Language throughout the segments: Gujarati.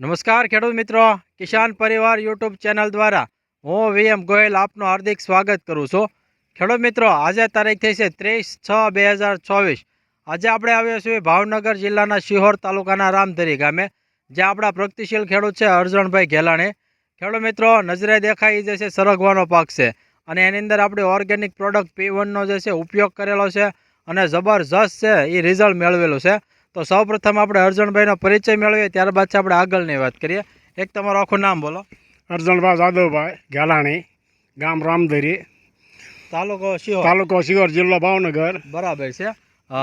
નમસ્કાર ખેડૂત મિત્રો, કિસાન પરિવાર યુટ્યુબ ચેનલ દ્વારા હું વીએમ ગોયલ આપનું હાર્દિક સ્વાગત કરું છું. ખેડૂત મિત્રો, આજે તારીખ થઈ છે ત્રીસ છ બે હજાર ચોવીસ. આજે આપણે આવ્યા છીએ ભાવનગર જિલ્લાના શિહોર તાલુકાના રામધરી ગામે જે આપણા પ્રગતિશીલ ખેડૂત છે અરજણભાઈ ઘેલાણી. ખેડૂત મિત્રો, નજરે દેખાય એ જે છે સરગવાનો પાક છે અને એની અંદર આપણે ઓર્ગેનિક પ્રોડક્ટ પી વનનો જે છે ઉપયોગ કરેલો છે અને જબરજસ્ત છે એ રિઝલ્ટ મેળવેલું છે. તો સૌપ્રથમ આપણે અર્જણભાઈનો પરિચય મેળવીએ ત્યારબાદ છે આપણે આગળની વાત કરીએ. એક તમારું આખું નામ બોલો. અરજણભાઈ જાદવભાઈ ગાલાણી ગામ રામધરી. તાલુકો શિહોર. તાલુકો શિવર જિલ્લો ભાવનગર. બરાબર છે. અ,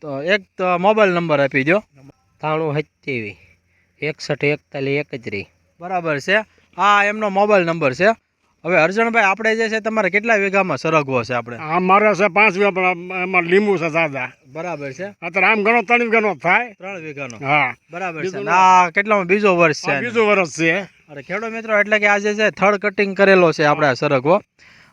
તો એક તો મોબાઈલ નંબર આપી દો ત્રાણું સત્યાવીસ એકસઠ એકતાલીસ એકત્રીસ. બરાબર છે. આ એમનો મોબાઈલ નંબર છે. હવે અર્જણભાઈ આપણે જે છે તમારે કેટલા વીઘામાં સરગવો છે આપણે? આ મારે છે પાંચ વીઘા પણ એમાં લીંબુ છે સાદા બરાબર છે. અત્યારે આમ ઘણો ત્રણ વીઘાનો થાય. ત્રણ વીઘાનો? હા. બરાબર છે. આ કેટલામાં? બીજો વર્ષ છે બીજો વર્ષ છે. અરે ખેડૂત મિત્રો એટલે કે આજે છે થર્ડ કટિંગ કરેલો છે આપણે સરગવો.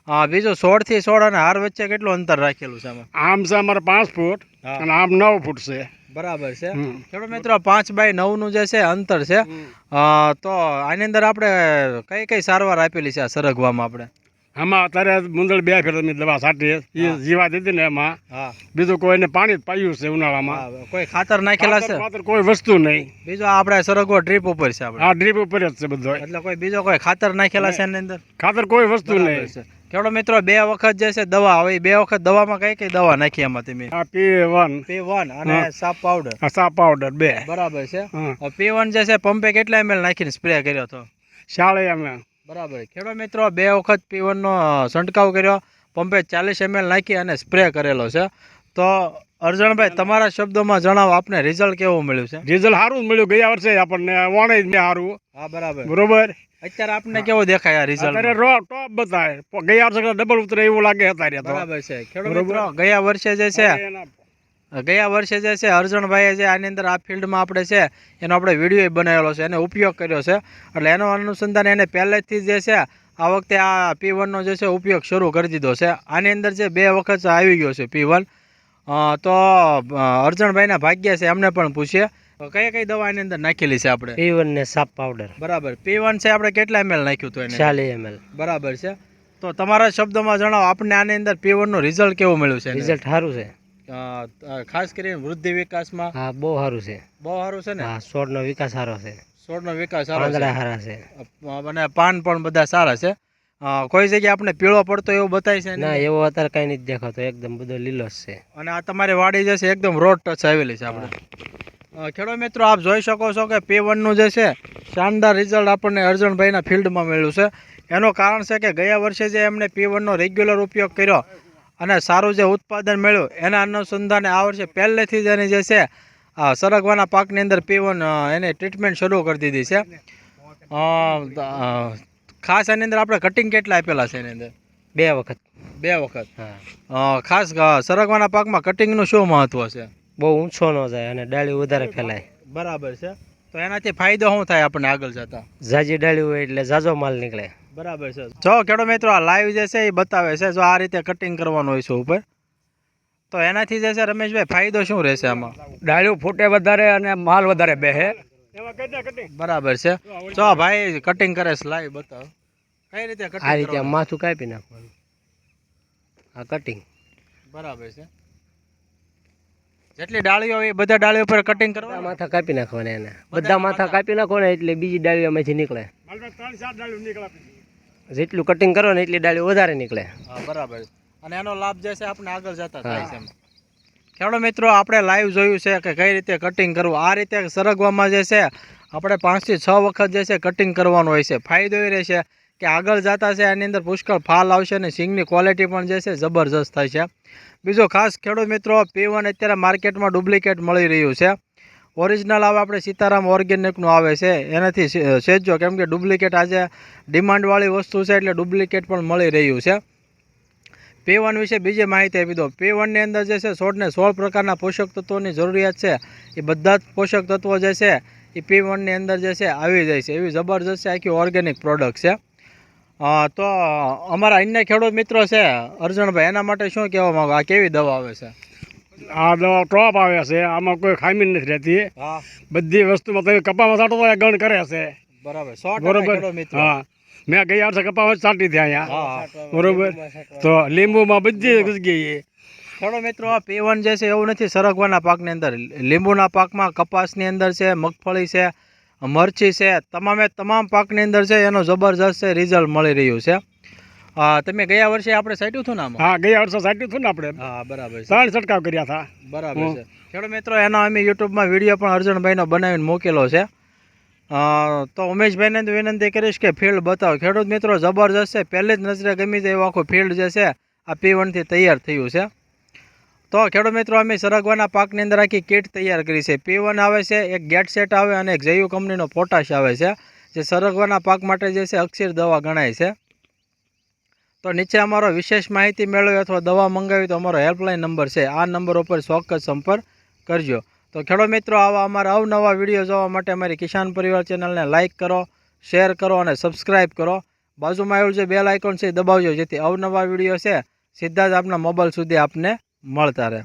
આ બીજો સોળથી સોળ અને હાર વચ્ચે કેટલું અંતર રાખેલું છે આમ? છે અમારે પાંચ ફૂટ અને આમ નવ ફૂટ છે. બરાબર છે. ખેડૂત મિત્રો પાંચ બાય નવનું જે છે અંતર છે. તો આની અંદર આપણે કઈ કઈ સારવાર આપેલી છે આ સરગવામાં આપણે? આમાં અત્યારે મુંદળ બે ફેર અમે દવા છાંટીએ એ જીવા દીધી ને એમાં. બીજું કોઈને પાણી જ પાયું છે ઉનાળામાં. કોઈ ખાતર નાખેલા છે? ખાતર કોઈ વસ્તુ નહીં. બીજો આપણે સરગવો ડ્રીપ ઉપર છે આપણે. આ ડ્રીપ ઉપર જ છે બધો એટલે કોઈ બીજો કોઈ ખાતર નાખેલા છે એની અંદર? ખાતર કોઈ વસ્તુ નહીં. નહીં છે મિત્રો બે વખત જે છે દવા હવે બે વખત દવામાં કઈ કઈ દવા નાખી એમાં તમે આ પી વન પી વન અને સાપ પાવડર આ સા પાવડર બે. બરાબર છે. પી વન જે છે પંપે કેટલા એમએલ નાખીને સ્પ્રે કર્યો હતો? શાળે એમએલ બરાબર. ખેડૂત મિત્રો બે વખત પીવનનો છંટકાવ કર્યો પંપે ચાલીસ એમએલ નાખી અને સ્પ્રે કરેલો છે. તો અર્જણભાઈ તમારા શબ્દોમાં જણાવો આપને રિઝલ્ટ કેવું મળ્યું છે? રિઝલ્ટ સારું મળ્યું. ગયા વર્ષે આપણને વણે જ મેં સારું હા બરાબર. બરોબર? અત્યારે આપને કેવો દેખાય આ અત્યારે રો ટોપ બતાય ગયા વર્ષે ડબલ ઉતરે એવું લાગે અત્યારે તો. બરાબર છે. ખેડૂત મિત્રો ગયા વર્ષે જે છે ગયા વર્ષે જે છે અર્જુનભાઈએ જે આની અંદર આ ફિલ્ડમાં આપણે છે એનો આપણે વીડિયો બનાવેલો છે એને ઉપયોગ કર્યો છે. એટલે એનો અનુસંધાન એને પહેલેથી જે છે આ વખતે આ પી વનનો જે છે ઉપયોગ શરૂ કરી દીધો છે. આની અંદર જે બે વખત આવી ગયો છે પી વન તો અર્જણભાઈના ભાગ્ય છે એમને પણ પૂછીએ. કઈ કઈ દવા એની અંદર નાખેલી છે આપણે? પીવન ને સાપ પાવડર બરાબર. પી વન છે આપણે કેટલા એમએલ નાખ્યું હતું એને? ચાલીસ એમએલ બરાબર છે. તો તમારા શબ્દોમાં જણાવો આપણે આની અંદર પી વનનું રિઝલ્ટ કેવું મળ્યું છે રિઝલ્ટ સારું છે. ખાસ કરીને વૃદ્ધિ વિકાસમાં? હા બહુ સારું છે. બહુ સારું છે ને? હા છોડનો વિકાસ સારો છે. છોડનો વિકાસ સારો છે. સારા છે. અને પાન પણ બધા સારા છે. કોઈ જગ્યાએ આપણે પીળો પડતો એવો બતાય છે ના ને એવો અત્યારે કઈ નથી દેખાતો. એકદમ બધો લીલો છે. અને આ તમારી વાડી જે છે એકદમ રોડ ટચ આવેલી છે આપણે. ખેડૂત મિત્રો આપ જોઈ શકો છો કે પી વનનું જે છે શાનદાર રિઝલ્ટ આપણને અર્જણભાઈના ફિલ્ડમાં મળ્યું છે. એનું કારણ છે કે ગયા વર્ષે જે એમણે પી વનનો રેગ્યુલર ઉપયોગ કર્યો અને સારું જે ઉત્પાદન મળ્યું એના અનુસંધાને આ વર્ષે પહેલેથી જ એની જે છે સરગવાના પાકની અંદર પી વન એની ટ્રીટમેન્ટ શરૂ કરી દીધી છે. ખાસ એની અંદર આપણે કટિંગ કેટલા આપેલા છે એની અંદર? બે વખત. બે વખત. ખાસ સરગવાના પાકમાં કટિંગનું શું મહત્વ છે? બહુ ઊંચો ન જાય અને ડાળી વધારે ફેલાય. બરાબર છે. તો એનાથી ફાયદો શું થાય આપણને આગળ જતા? ઝાઝી ડાળી હોય એટલે ઝાઝો માલ નીકળે. બરાબર છે. જો ખેડૂત મિત્રો આ લાઈવ જે છે એ બતાવે છે જો આ રીતે કટિંગ કરવાનું હોય છે ઉપર. તો એનાથી જે છે રમેશભાઈ ફાયદો શું રહેશે આમાં? ડાળીઓ ફૂટે વધારે અને માલ વધારે બેહે. કટિંગ બરાબર છે. જો ભાઈ કટિંગ કરે છે લાઈવ બતાવો. કઈ રીતે આ રીતે આમ માથું કાપી નાખવાનું. આ કટિંગ બરાબર છે. જેટલી ડાળીઓ હોય એ બધા ડાળીઓ પર કટિંગ કરવા માથા કાપી નાખવાના એને. બધા માથા કાપી નાખવાના ને એટલે બીજી ડાળીઓ એમાંથી નીકળે. જેટલું કટિંગ કરો ને એટલી ડાળીઓ વધારે નીકળે. બરાબર. અને એનો લાભ જે છે આપણે આગળ જતા થાય છે ખેડો મિત્રો આપણે લાઈવ જોયું છે કે કઈ રીતે કટિંગ કરવું? આ રીતે સરગવામાં જે છે આપણે પાંચથી છ વખત જે છે કટિંગ કરવાનું હોય છે. ફાયદો એ રહેશે. કે આગળ જતા છે એની અંદર પુષ્કળ ફાલ આવશે અને સિંગની ક્વોલિટી પણ જે છે જબરજસ્ત થાય છે. બીજો ખાસ ખેડૂત મિત્રો પી વન અત્યારે માર્કેટમાં ડુપ્લિકેટ મળી રહ્યું છે. ઓરિજિનલ આવે આપણે સીતારામ ઓર્ગેનિકનું આવે છે. એનાથી સેજો કેમ કે ડુપ્લિકેટ આજે ડિમાન્ડવાળી વસ્તુ છે એટલે ડુપ્લિકેટ પણ મળી રહ્યું છે. પી વન વિશે બીજી માહિતી આપી દો પી વનની અંદર જે છે સોળને સોળ પ્રકારના પોષક તત્વોની જરૂરિયાત છે. એ બધા જ પોષક તત્વો જે છે, એ પી વનની અંદર જે છે, આવી જાય છે. એવી જબરજસ્ત આખી ઓર્ગેનિક પ્રોડક્ટ છે. તો અમારા અન્ય ખેડૂત મિત્રો છે અર્જુનભાઈ એના માટે શું કહેવા માંગો? આ કેવી દવા આવે છે? આ દવા ટોપ આવે છે આમાં કોઈ ખામી નથી રહેતી. બધી વસ્તુમાં તમે કપામાં સાટો તો ગણ કરે છે. બરાબર બરોબર? હા. મેં ગયા વર્ષે કપામાં સાટી હતી અહીંયા. બરોબર? તો લીંબુમાં બધી જગ્યાએ ખેડો મિત્રો આ પીવન જે છે એવું નથી સરગવાના પાકની અંદર. લીંબુના પાકમાં કપાસની અંદર છે મગફળી છે મરચી છે તમામે તમામ પાકની અંદર છે એનો જબરજસ્ત છે રિઝલ્ટ મળી રહ્યું છે. હા તમે ગયા વર્ષે આપણે સાટ્યું હતું ને આમાં? હા ગયા વર્ષે સાટ્યું હતું ને આપણે હા બરાબર છે. ત્રણ છંટકાવ કર્યા હતા. બરાબર છે. ખેડૂત મિત્રો એનો અમે યુટ્યુબમાં વીડિયો પણ અર્જુનભાઈનો બનાવીને મૂકેલો છે. તો ઉમેશભાઈને વિનંતી કરીશ કે ફિલ્ડ બતાવો. ખેડૂત મિત્રો જબરજસ્ત છે. પહેલી જ નજરે ગમી જાય એવું આખું ફિલ્ડ જે છે આ પી વનથી તૈયાર થયું છે. તો ખેડૂત મિત્રો, અમે સરગવાના પાકની અંદર આખી કીટ તૈયાર કરી છે. પી આવે છે, એક ગેટ સેટ આવે અને એક જૈવ કંપનીનો પોટાશ આવે છે, જે સરગવાના પાક માટે જે છે અક્ષીર દવા ગણાય છે. તો નીચે અમારો વિશેષ માહિતી મેળવી અથવા દવા મંગાવી તો અમારો હેલ્પલાઇન નંબર છે. આ નંબર ઉપર ચોક્કસ સંપર્ક કરજો. તો ખેડૂત મિત્રો, આવા અમારા અવનવા વીડિયો જોવા માટે અમારી કિસાન પરિવાર ચેનલને લાઇક કરો, શેર કરો અને સબસ્ક્રાઇબ કરો. બાજુમાં આવેલું જે બેલ આઇકોન છે એ દબાવજો, જેથી અવનવા વીડિયો છે સીધા જ આપના મોબાઈલ સુધી આપને મળતા રહે.